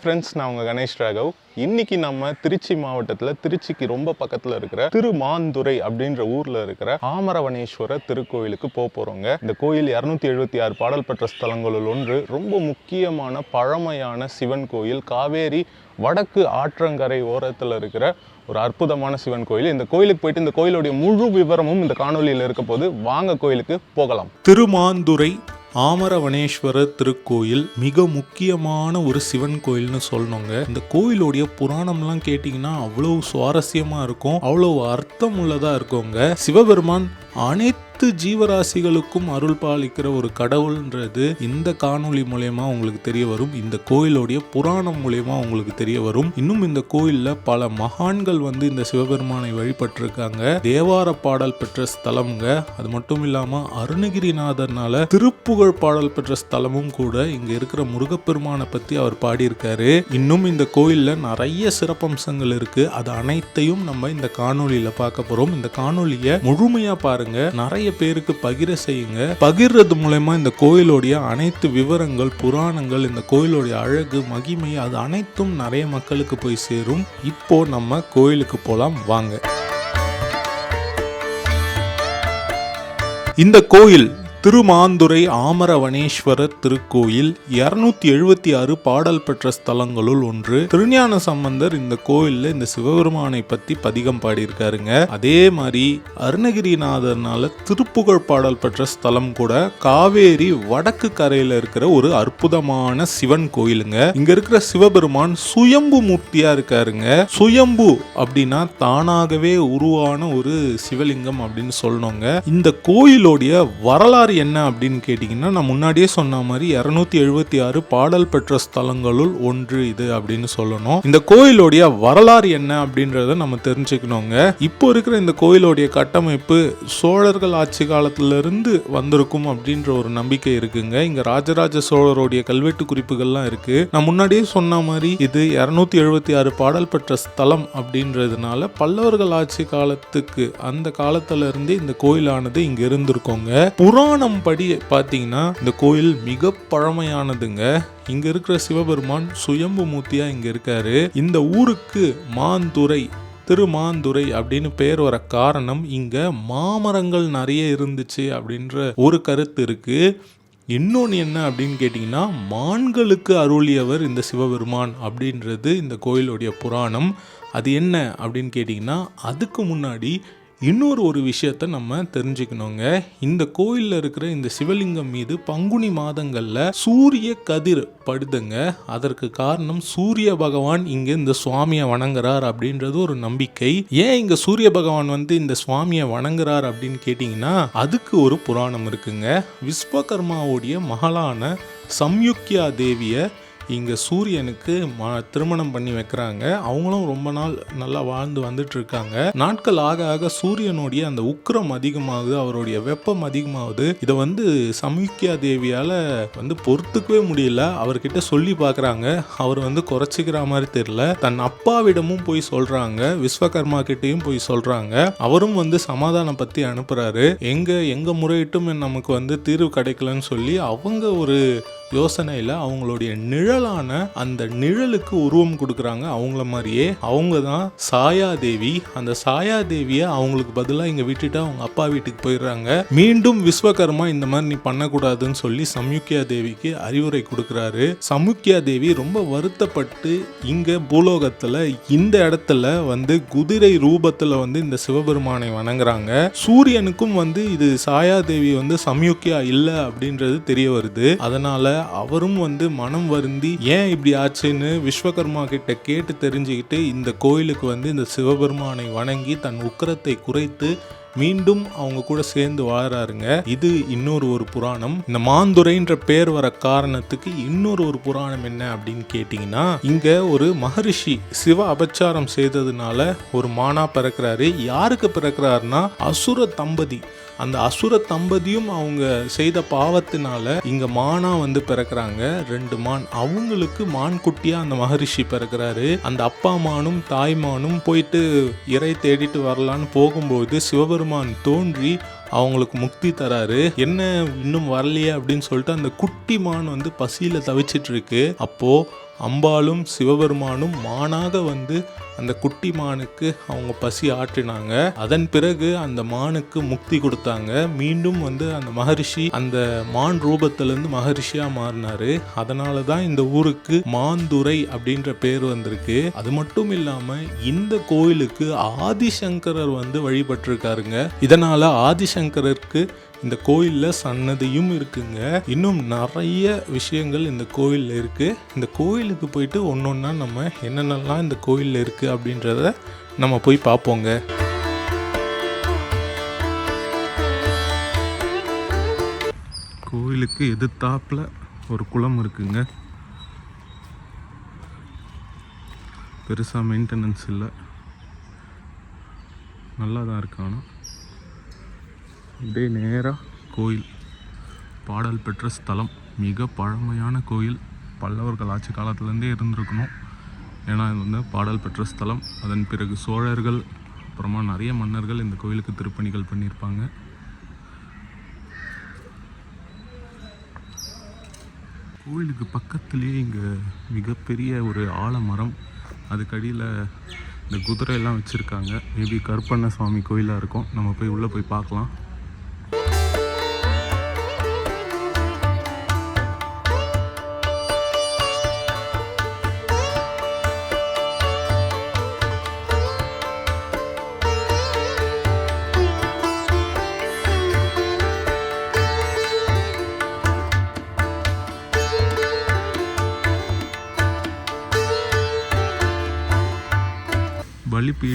Hi friends நான் உங்கள் கணேஷ் ராகவ். இன்னைக்கு நம்ம திருச்சி மாவட்டத்தில் திருச்சிக்கு ரொம்ப பக்கத்தில் இருக்கிற திருமாந்துறை அப்படின்ற ஊரில் இருக்கிற ஆமரவனேஸ்வரர் திருக்கோயிலுக்கு போக போகிறோங்க இந்த கோயில் இரநூத்தி எழுபத்தி ஆறு பாடல் பெற்ற ஸ்தலங்களுள் ஒன்று. ரொம்ப முக்கியமான பழமையான சிவன் கோயில். காவேரி வடக்கு ஆற்றங்கரை ஓரத்தில் இருக்கிற ஒரு அற்புதமான சிவன் கோயில். இந்த கோயிலுக்கு போயிட்டு இந்த கோயிலுடைய முழு விவரமும் இந்த காணொலியில் இருக்க போது வாங்க கோயிலுக்கு போகலாம். திருமாந்துறை ஆமரவனேஸ்வரர் திருக்கோயில் மிக முக்கியமான ஒரு சிவன் கோயில்னு சொல்லணுங்க. இந்த கோயிலுடைய புராணம்லாம் கேட்டிங்கன்னா அவ்வளோ சுவாரஸ்யமாக இருக்கும் அவ்வளோ அர்த்தம் உள்ளதாக இருக்குங்க. சிவபெருமான் அனைத்து ஜீவராசிகளுக்கும் அருள் பாலிக்கிற ஒரு கடவுள்ன்றது இந்த காணொளி மூலயமா உங்களுக்கு தெரிய வரும். இந்த கோயிலுடைய புராணம் மூலயமா உங்களுக்கு தெரிய வரும். இன்னும் இந்த கோயிலில் பல மகான்கள் வந்து இந்த சிவபெருமானை வழிபட்டிருக்காங்க. தேவார பாடல் பெற்ற ஸ்தலம்ங்க. அது மட்டும் இல்லாமல் அருணகிரிநாதர்னால திருப்புகழ் பாடல் பெற்ற ஸ்தலமும் கூட இங்க இருக்கிற முருகப்பெருமானை பத்தி அவர் பாடியிருக்காரு. இன்னும் இந்த கோயில்ல நிறைய சிறப்பம்சங்கள் இருக்கு. அது அனைத்தையும் நம்ம இந்த காணொலியில பார்க்க போறோம். இந்த காணொலியை முழுமையா பாருங்க. நிறைய பேருக்கு பகிர செய்யுங்க. பகிர்றது மூலயமா இந்த கோயிலுடைய அனைத்து விவரங்கள் புராணங்கள் இந்த கோயிலுடைய அழகு மகிமை அது அனைத்தும் நிறைய மக்களுக்கு போய் சேரும். இப்போ நம்ம கோயிலுக்கு போலாம் வாங்க. இந்த கோயில் திருமாந்துரை ஆமரவனேஸ்வரர் திருக்கோயில் இருநூத்தி எழுபத்தி ஆறு பாடல் பெற்ற ஸ்தலங்களுள் ஒன்று. திருஞான சம்பந்தர் இந்த கோயில்ல இந்த சிவபெருமானை பத்தி பதிகம் பாடியிருக்காருங்க. அதே மாதிரி அருணகிரிநாதர்னால திருப்புகழ் பாடல் பெற்ற ஸ்தலம் கூட காவேரி வடக்கு கரையில இருக்கிற ஒரு அற்புதமான சிவன் கோயிலுங்க. இங்க இருக்கிற சிவபெருமான் சுயம்பு மூர்த்தியா இருக்காருங்க. சுயம்பு அப்படின்னா தானாகவே உருவான ஒரு சிவலிங்கம் அப்படின்னு சொல்லணுங்க. இந்த கோயிலுடைய வரலாறு என்ன அப்படின்னு கேட்டிங்கன்னா நான் முன்னாடியே சொன்ன மாதிரி இரநூத்தி எழுபத்தி ஆறு பாடல் பெற்ற ஸ்தலங்களுள் ஒன்று இது அப்படின்னு சொல்லணும். இந்த கோயிலுடைய வரலாறு என்ன அப்படின்றத நம்ம தெரிஞ்சுக்கணுங்க. இப்போ இருக்கிற இந்த கோயிலுடைய கட்டமைப்பு சோழர்கள் ஆட்சி காலத்துல இருந்து வந்திருக்கும் அப்படின்ற ஒரு நம்பிக்கை இருக்குங்க. இங்க ராஜராஜ சோழருடைய கல்வெட்டு குறிப்புகள்லாம் இருக்கு. நான் முன்னாடியே சொன்ன மாதிரி இது இரநூத்தி எழுபத்தி ஆறு பாடல் பெற்ற ஸ்தலம் அப்படின்றதுனால பல்லவர்கள் ஆட்சி காலத்துக்கு அந்த காலத்துல இருந்தே இந்த கோயிலானது இங்க இருந்திருக்கோங்க. புராணம் படி பார்த்தீங்கன்னா இந்த கோயில் மிக பழமையானதுங்க. இங்க இருக்கிற சிவபெருமான் சுயம்பு மூர்த்தியா இங்க இருக்காரு. இந்த ஊருக்கு மாந்துறை திருமாந்துறை அப்படின்னு பேர் வர காரணம் இங்க மாமரங்கள் நிறைய இருந்துச்சு அப்படின்ற ஒரு கருத்து இருக்கு. இன்னொன்று என்ன அப்படின்னு கேட்டிங்கன்னா மான்களுக்கு அருளியவர் இந்த சிவபெருமான் அப்படின்றது இந்த கோயிலுடைய புராணம். அது என்ன அப்படின்னு கேட்டிங்கன்னா அதுக்கு முன்னாடி இன்னொரு ஒரு விஷயத்த நம்ம தெரிஞ்சுக்கணுங்க. இந்த கோயிலில் இருக்கிற இந்த சிவலிங்கம் மீது பங்குனி மாதங்களில் சூரிய கதிர் படுதுங்க. அதற்கு காரணம் சூரிய பகவான் இங்கே இந்த சுவாமியை வணங்குறார் அப்படின்றது ஒரு நம்பிக்கை. ஏன் இங்கே சூரிய பகவான் வந்து இந்த சுவாமியை வணங்குறார் அப்படின்னு கேட்டிங்கன்னா அதுக்கு ஒரு புராணம் இருக்குங்க. விஸ்வகர்மாவுடைய மகளான சம்யுக்யா தேவியை இங்கே சூரியனுக்கு ம திருமணம் பண்ணி வைக்கிறாங்க. அவங்களும் ரொம்ப நாள் நல்லா வாழ்ந்து வந்துட்டு இருக்காங்க நாட்கள் ஆக ஆக சூரியனுடைய அந்த உக்கிரம் அதிகமாகுது அவருடைய வெப்பம் அதிகமாகுது. இதை வந்து சமுக்கியா தேவியால் வந்து பொறுத்துக்கவே முடியல. அவர்கிட்ட சொல்லி பார்க்குறாங்க அவர் வந்து குறைச்சிக்கிற மாதிரி தெரியல. தன் அப்பாவிடமும் போய் சொல்கிறாங்க விஸ்வகர்மா கிட்டேயும் போய் சொல்கிறாங்க அவரும் வந்து சமாதானம் பற்றி அனுப்புகிறாரு எங்கே எங்கே முறையிட்டும் நமக்கு வந்து தீர்வு கிடைக்கலன்னு சொல்லி அவங்க ஒரு யோசனையில் அவங்களுடைய நிழலான அந்த நிழலுக்கு உருவம் கொடுக்குறாங்க. அவங்கள மாதிரியே அவங்க தான் சாயாதேவி. அந்த சாயாதேவியை அவங்களுக்கு பதிலாக இங்கே விட்டுட்டு அவங்க அப்பா வீட்டுக்கு போயிடுறாங்க. மீண்டும் விஸ்வகர்மா இந்த மாதிரி நீ பண்ணக்கூடாதுன்னு சொல்லி சம்யுக்கியா தேவிக்கு அறிவுரை கொடுக்குறாரு. சமுக்கியா தேவி ரொம்ப வருத்தப்பட்டு இங்கே பூலோகத்தில் இந்த இடத்துல வந்து குதிரை ரூபத்தில் வந்து இந்த சிவபெருமானை வணங்குறாங்க. சூரியனுக்கும் வந்து இது சாயாதேவி வந்து சம்யுக்கியா இல்லை அப்படின்றது தெரிய வருது. அதனால அவரும் வந்து மனம் வருந்தி ஏன் இப்படி ஆச்சுன்னு விஸ்வகர்மா கிட்ட கேட்டு தெரிஞ்சுக்கிட்டு இந்த கோயிலுக்கு வந்து இந்த சிவபெருமானை வணங்கி தன் உக்கிரத்தை குறைத்து மீண்டும் அவங்க கூட சேர்ந்து வாழறாருங்க இது இன்னொரு ஒரு புராணம். இந்த மாந்துரைன்ற பேர் வர காரணத்துக்கு இன்னொரு ஒரு புராணம் என்ன அப்படின்னு கேட்டிங்கன்னா இங்க ஒரு மகரிஷி சிவ அபச்சாரம் செய்ததுனால ஒரு மானா பிறக்கிறாரு. யாருக்கு பிறக்கிறாருன்னா அசுர தம்பதி அந்த அசுர தம்பதியும் அவங்க செய்த பாவத்தினால இங்க மானா வந்து பிறக்கிறாங்க. ரெண்டு மான் அவங்களுக்கு மான் குட்டியா அந்த மகரிஷி பிறக்கிறாரு. அந்த அப்பா மானும் தாய் மானும் போயிட்டு இறை தேடிட்டு வரலான்னு போகும்போது சிவபெருமான் தோன்றி அவங்களுக்கு முக்தி தராரு. என்ன இன்னும் வரலையே அப்படின்னு சொல்லிட்டு அந்த குட்டி மான் வந்து பசியில் தவிச்சிட்டு இருக்கு. அப்போ அம்பாளும் சிவபெருமானும் மானாக வந்து அந்த குட்டி மானுக்கு அவங்க பசி ஆற்றினாங்க. அதன் பிறகு அந்த மானுக்கு முக்தி கொடுத்தாங்க. மீண்டும் வந்து அந்த மகரிஷி அந்த மான் ரூபத்திலிருந்து மகரிஷியாக மாறினாரு. அதனால தான் இந்த ஊருக்கு மாந்துரை அப்படின்ற பேர் வந்திருக்கு. அது மட்டும் இல்லாமல் இந்த கோயிலுக்கு ஆதிசங்கரர் வந்து வழிபட்டிருக்காருங்க. இதனால் ஆதிசங்கரருக்கு இந்த கோயிலில் சன்னதியும் இருக்குங்க. இன்னும் நிறைய விஷயங்கள் இந்த கோயிலில் இருக்குது இந்த கோயிலுக்கு போயிட்டு ஒன்று ஒன்றா நம்ம என்னென்னலாம் இந்த கோயிலில் இருக்குது அப்படின்றத நம்ம போய் பார்ப்போங்க கோயிலுக்கு எதிர்த்தாப்பில் ஒரு குளம் இருக்குங்க. பெருசாக மெயின்டெனன்ஸ் இல்லை. நல்லா தான் இருக்கு ஆனால் அப்படியே நேராக கோயில். பாடல் பெற்ற ஸ்தலம். மிக பழமையான கோயில். பல்லவர்கள் ஆட்சி காலத்துலேருந்தே இருந்திருக்கணும். ஏன்னா இது வந்து பாடல் பெற்ற ஸ்தலம். அதன் பிறகு சோழர்கள் அப்புறமா நிறைய மன்னர்கள் இந்த கோயிலுக்கு திருப்பணிகள் பண்ணியிருப்பாங்க. கோயிலுக்கு பக்கத்துலேயே இங்கே மிகப்பெரிய ஒரு ஆலமரம். அதுக்கடியில் இந்த குதிரையெல்லாம் வச்சுருக்காங்க. மேபி கருப்பண்ண சுவாமி கோயிலாக இருக்கும். நம்ம போய் உள்ளே போய் பார்க்கலாம்.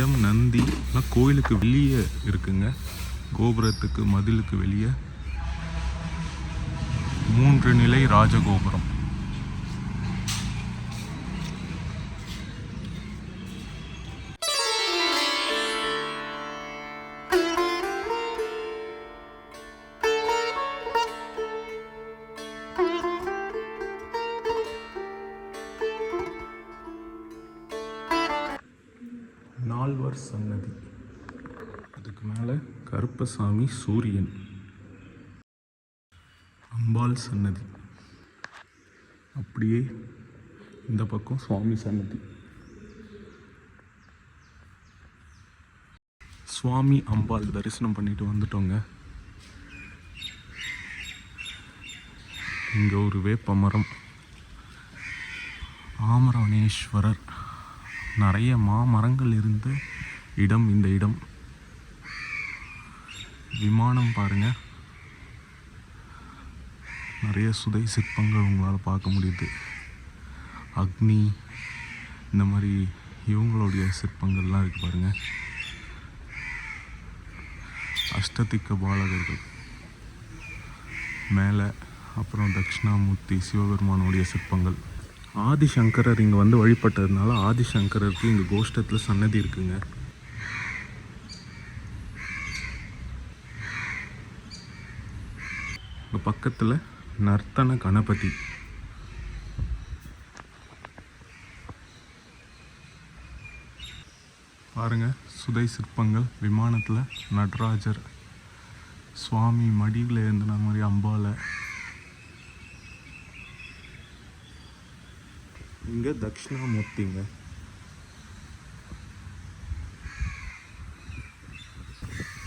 இடம் நந்தி கோயிலுக்கு வெளியே இருக்குங்க. கோபுரத்துக்கு மதிலுக்கு வெளியே மூன்று நிலை ராஜகோபுரம். நால்வர் சன்னதி. அதுக்கு மேலே கருப்பசாமி சூரியன். அம்பாள் சன்னதி. அப்படியே இந்த பக்கம் சுவாமி சன்னதி. சுவாமி அம்பாள் தரிசனம் பண்ணிட்டு வந்துட்டோங்க. இங்கே ஒரு வேப்ப மரம் ஆமரவனேஸ்வரர் நிறைய மாமரங்கள் இருந்த இடம் இந்த இடம். விமானம் பாருங்க. நிறைய சுதை சிற்பங்கள் உங்களால் பார்க்க முடியுது. அக்னி இந்த மாதிரி இவங்களுடைய சிற்பங்கள்லாம் இருக்கு பாருங்க. அஷ்டதிக்க பாலகர்கள். மேலே அப்புறம் தட்சிணாமூர்த்தி சிவபெருமானுடைய சிற்பங்கள். ஆதிசங்கரர் இங்கே வந்து வழிபட்டதுனால ஆதிசங்கரருக்கு இங்கே கோஷ்டத்தில் சன்னதி இருக்குங்க. இங்கே பக்கத்தில் நர்த்தன கணபதி. பாருங்க சுதை சிற்பங்கள் விமானத்தில் நடராஜர் சுவாமி மடியில் இருந்த மாதிரி அம்பாவில் இங்கே தட்சிணாமூர்த்திங்க.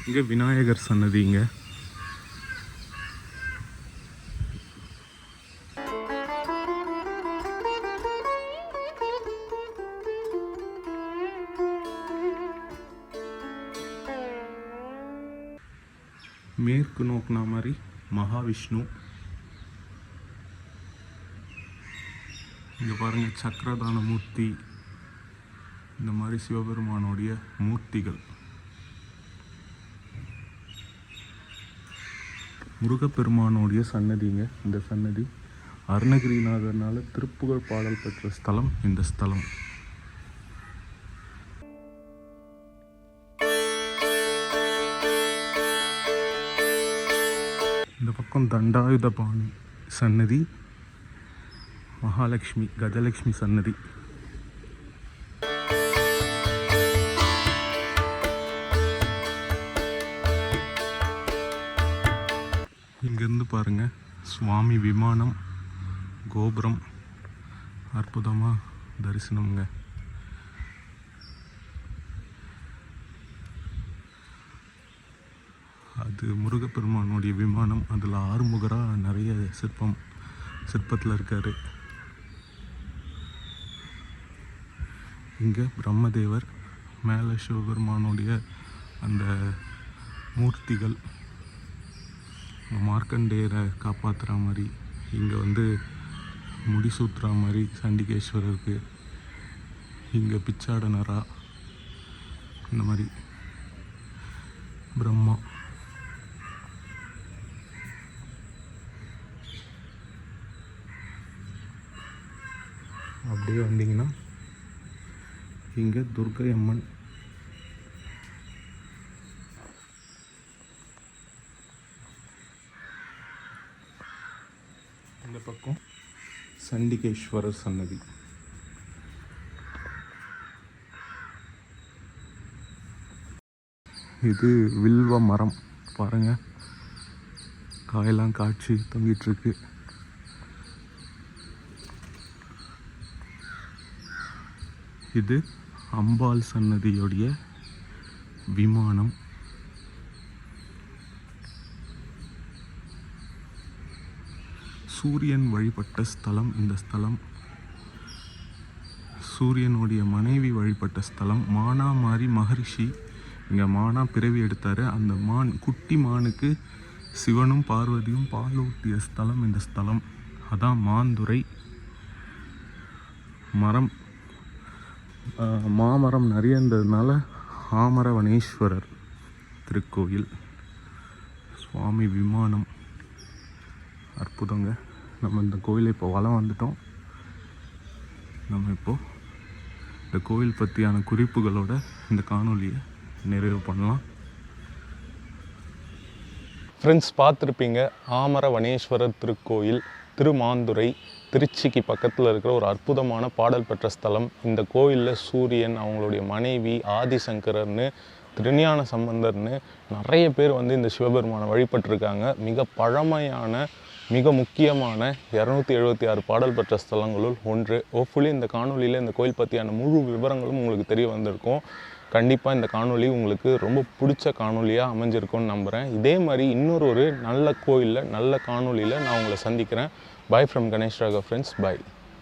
இங்கே விநாயகர் சன்னதிங்க. மேற்கு நோக்குனா மாதிரி மகாவிஷ்ணு. இங்கே பாருங்கள் சக்கரதான மூர்த்தி. இந்த மாதிரி சிவபெருமானுடைய மூர்த்திகள். முருகப்பெருமானுடைய சன்னதிங்க இந்த சன்னதி. அருணகிரிநாதர்னால திருப்புகழ் பாடல் பெற்ற ஸ்தலம் இந்த ஸ்தலம். இந்த பக்கம் தண்டாயுதபாணி சன்னதி. மகாலட்சுமி கஜலட்சுமி சன்னதி. இங்கேருந்து பாருங்க. சுவாமி விமானம் கோபுரம். அற்புதமாக தரிசனம்ங்க. அது முருகப்பெருமானுடைய விமானம். அதில் ஆறுமுகராக நிறைய சிற்பம் சிற்பத்தில் இருக்கார். இங்கே பிரம்மதேவர் மேலே சிவபெருமானுடைய அந்த மூர்த்திகள் மார்க்கண்டேயரை காப்பாற்றுற மாதிரி இங்கே வந்து முடிசூத்துற மாதிரி சண்டிகேஸ்வரருக்கு இங்கே பிச்சாடனரா இந்த மாதிரி பிரம்மா. அப்படியே வந்தீங்கன்னா இங்கே துர்கை அம்மன். இந்த பக்கம் சண்டிகேஸ்வரர் சன்னதி. இது வில்வ மரம். பாருங்க. காயெல்லாம் காய்ச்சி தொங்கிட்டு இது அம்பாள் சன்னதியுடைய விமானம். சூரியன் வழிபட்ட ஸ்தலம் இந்த ஸ்தலம். சூரியனுடைய மனைவி வழிபட்ட ஸ்தலம். மானாமாரி மகரிஷி இங்கே மானா பிறவி எடுத்தார். அந்த மான் குட்டி மானுக்கு சிவனும் பார்வதியும் பாலூட்டிய ஸ்தலம் இந்த ஸ்தலம். அதான் மாந்துரை மரம் மாமரம் நிறைய இருந்ததுனால ஆமரவனேஸ்வரர் திருக்கோயில். சுவாமி விமானம். அற்புதங்க. நம்ம இந்த கோயிலை இப்போ வலம் வந்துட்டோம். நம்ம இப்போது இந்த கோயில் பற்றியான குறிப்புகளோட இந்த காணொலியை நிறைவு பண்ணலாம். ஃப்ரெண்ட்ஸ் பார்த்துருப்பீங்க ஆமரவனேஸ்வரர் திருக்கோயில். திருமாந்துரை திருச்சிக்கு பக்கத்தில் இருக்கிற ஒரு அற்புதமான பாடல் பெற்ற ஸ்தலம். இந்த கோயிலில் சூரியன் அவங்களுடைய மனைவி ஆதிசங்கரர்னு திருஞான சம்பந்தர்னு நிறைய பேர் வந்து இந்த சிவபெருமானை வழிபட்டிருக்காங்க. மிக பழமையான மிக முக்கியமான இரநூத்தி எழுபத்தி ஆறு பாடல் பெற்ற ஸ்தலங்களுள் ஒன்று. ஹோப்ஃபுல்லி இந்த காணொலியில் இந்த கோயில் பற்றியான முழு விவரங்களும் உங்களுக்கு தெரிய வந்திருக்கும். கண்டிப்பாக இந்த காணொளி உங்களுக்கு ரொம்ப பிடிச்ச காணொளியாக அமைஞ்சிருக்கும்னு நம்புகிறேன் இதே மாதிரி இன்னொரு ஒரு நல்ல கோயிலில் நல்ல காணொளியில் நான் உங்களை சந்திக்கிறேன். Bye from Ganesh Raghav friends bye